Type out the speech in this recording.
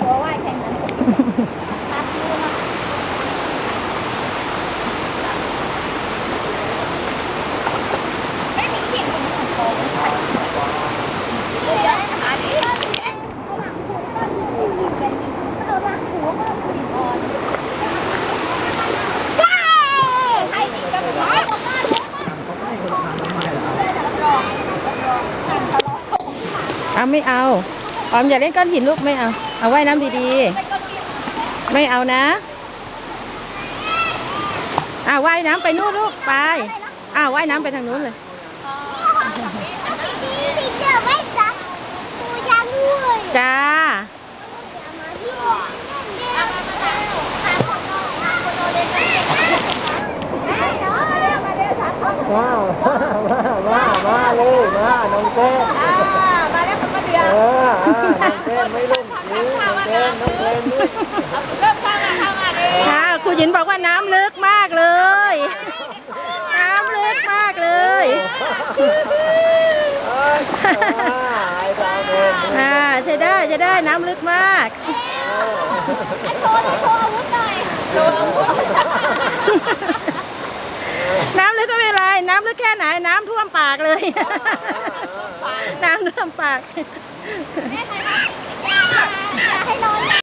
หัวไหวแข่งกันตัดมือะไม่เสียงองคนิเก็ลังเไม่เอาออมอย่าเล่นก้อนหินลูกไม่เอา เอาว่ายน้ำดีๆ ไม่เอานะอ่าว่ายน้ำไปนู่นลูกไปอ่าว่ายน้ำไปทางนู้นเลยพี่พี่เจอไม่จับปูยันด้วยจ้ามาที่หัวว้าวมามาเลยมาน้องเต้ ค่ะครูหยินบอกว่าน้ำลึกมากเลย น้ำลึกมากเลยไอ้สาวเต้นอ่าใช่ได้ใช่ได้น้ำลึกมากโชว์โชว์อาวุธหน่อยโชว์อาวุธน้ำลึกก็ไม่เป็นไร น้ำลึกแค่ไหน น้ำท่วมปากเลย น้ำท่วมปากอย่าให้นอนนะ